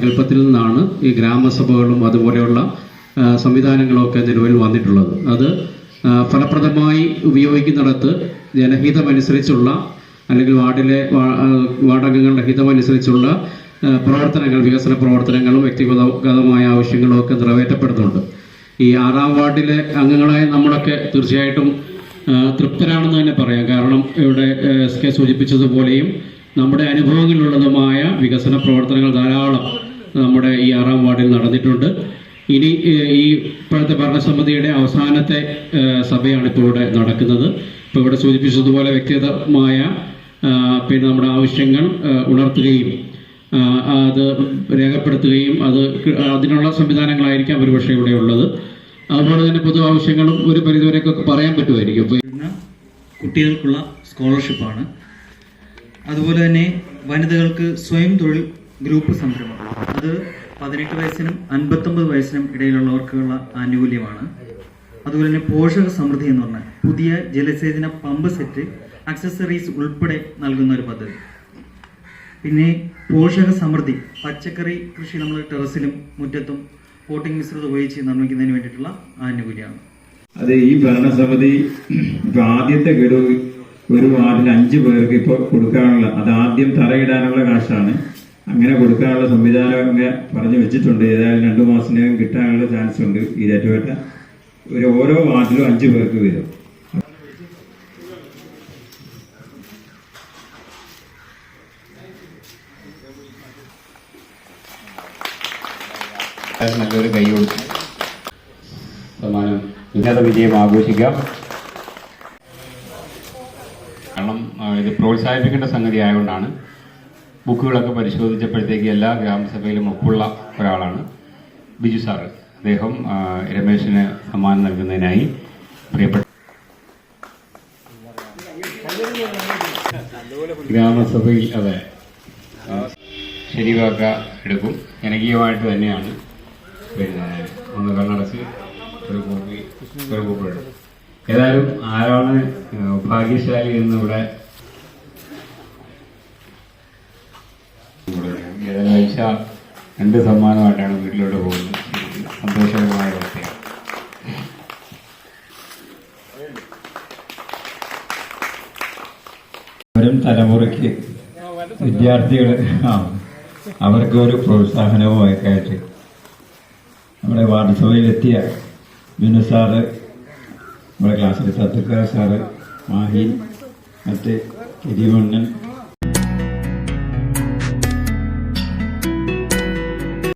സങ്കല്പത്തിൽ നിന്നാണ് ഈ ഗ്രാമസഭകളും അതുപോലെയുള്ള സംവിധാനങ്ങളൊക്കെ നിലവിൽ വന്നിട്ടുള്ളത്. അത് ഫലപ്രദമായി ഉപയോഗിക്കുന്നിടത്ത് ജനഹിതമനുസരിച്ചുള്ള അല്ലെങ്കിൽ വാർഡിലെ വാർഡംഗങ്ങളുടെ ഹിതമനുസരിച്ചുള്ള പ്രവർത്തനങ്ങൾ വികസന പ്രവർത്തനങ്ങളും വ്യക്തിഗതമായ ആവശ്യങ്ങളും ഒക്കെ നിറവേറ്റപ്പെടുന്നുണ്ട്. ഈ ആറാം വാർഡിലെ അംഗങ്ങളായ നമ്മളൊക്കെ തീർച്ചയായിട്ടും തൃപ്തരാണെന്ന് തന്നെ പറയാം. കാരണം ഇവിടെ എസ് കെ സൂചിപ്പിച്ചതുപോലെയും നമ്മുടെ അനുഭവങ്ങളിലുള്ളതുമായ വികസന പ്രവർത്തനങ്ങൾ ധാരാളം നമ്മുടെ ഈ ആറാം വാർഡിൽ നടന്നിട്ടുണ്ട്. ഇനി ഈ ഇപ്പോഴത്തെ ഭരണസമിതിയുടെ അവസാനത്തെ സഭയാണ് ഇപ്പോൾ ഇവിടെ നടക്കുന്നത്. ഇപ്പോൾ ഇവിടെ സൂചിപ്പിച്ചതുപോലെ വ്യക്തിഗതമായ പിന്നെ നമ്മുടെ ആവശ്യങ്ങൾ ഉണർത്തുകയും അത് രേഖപ്പെടുത്തുകയും അത് അതിനുള്ള സംവിധാനങ്ങളായിരിക്കാം ഒരുപക്ഷെ ഇവിടെ ഉള്ളത്. അതുപോലെ തന്നെ പൊതു ആവശ്യങ്ങളും ഒരു പരിധിവരെയൊക്കെ പറയാൻ പറ്റുമായിരിക്കും. കുട്ടികൾക്കുള്ള സ്കോളർഷിപ്പാണ്. അതുപോലെ തന്നെ വനിതകൾക്ക് സ്വയം തൊഴിൽ ഗ്രൂപ്പ് സംരംഭം. അത് പതിനെട്ട് വയസ്സിനും അൻപത്തൊമ്പത് വയസ്സിനും ഇടയിലുള്ളവർക്കുള്ള ആനുകൂല്യമാണ്. അതുപോലെ തന്നെ പോഷക സമൃദ്ധി എന്ന് പറഞ്ഞാൽ പുതിയ ജലസേചന പമ്പ് സെറ്റ് അക്സസറീസ് ഉൾപ്പെടെ നൽകുന്ന ഒരു പദ്ധതി. പിന്നെ പോഷക സമൃദ്ധി പച്ചക്കറി കൃഷി നമ്മൾ ടെറസിലും മുറ്റത്തും പോട്ടിംഗ് മിശ്രിതം ഉപയോഗിച്ച് നിർമ്മിക്കുന്നതിന് വേണ്ടിയിട്ടുള്ള ആനുകൂല്യമാണ്. അതെ ഈ ഭരണസമിതി ഇപ്പൊ ആദ്യത്തെ ഗഡു ഒരു വാർഡിൽ അഞ്ചു പേർക്ക് ഇപ്പോൾ കൊടുക്കാനുള്ള അത് ആദ്യം തറയിടാനുള്ള കാശാണ്. അങ്ങനെ കൊടുക്കാനുള്ള സംവിധാനം അങ്ങ് പറഞ്ഞു വെച്ചിട്ടുണ്ട്. ഏതായാലും രണ്ടു മാസത്തിനകം കിട്ടാനുള്ള ചാൻസ് ഉണ്ട് ഈ രറ്റുപേട്ട ഒരു ഓരോ വാർഡിലും അഞ്ചു പേർക്ക് വീതം നല്ലൊരു കൈ കൊടുത്തു സമ്മാനം ഉന്നത വിജയം ആഘോഷിക്കാം. കാരണം ഇത് പ്രോത്സാഹിപ്പിക്കേണ്ട സംഗതി ആയതുകൊണ്ടാണ് ബുക്കുകളൊക്കെ പരിശോധിച്ചപ്പോഴത്തേക്ക് എല്ലാ ഗ്രാമസഭയിലും ഒപ്പുള്ള ഒരാളാണ് ബിജു സാറ്. അദ്ദേഹം രമേശിന് സമ്മാനം നൽകുന്നതിനായി പ്രിയപ്പെട്ട ഗ്രാമസഭയിൽ അതെ. ശരിവാക്ക എടുക്കും. ജനകീയമായിട്ട് തന്നെയാണ്. പിന്നെ ഒന്ന് കണ്ണടച്ച് ഒരു കോപ്പി ഒരു കോപ്പി ഏതായാലും ആരാണ് ഭാഗ്യശാലി എന്നിവിടെ രണ്ട് സമ്മാനമായിട്ടാണ് വീട്ടിലോട്ട് പോകുന്നത്. സന്തോഷകരമായ അവസ്ഥയാണ് വരും തലമുറയ്ക്ക് വിദ്യാർത്ഥികൾ ആ അവർക്ക് ഒരു പ്രോത്സാഹനവും ഒക്കെ ആയിട്ട് നമ്മുടെ വാർഡ് സഭയിലെത്തിയ ബിനു സാറ് നമ്മുടെ ക്ലാസ്സിലെ സത്തുക്കാർ സാറ് മാഹി മറ്റ് കിരിവണ്ണൻ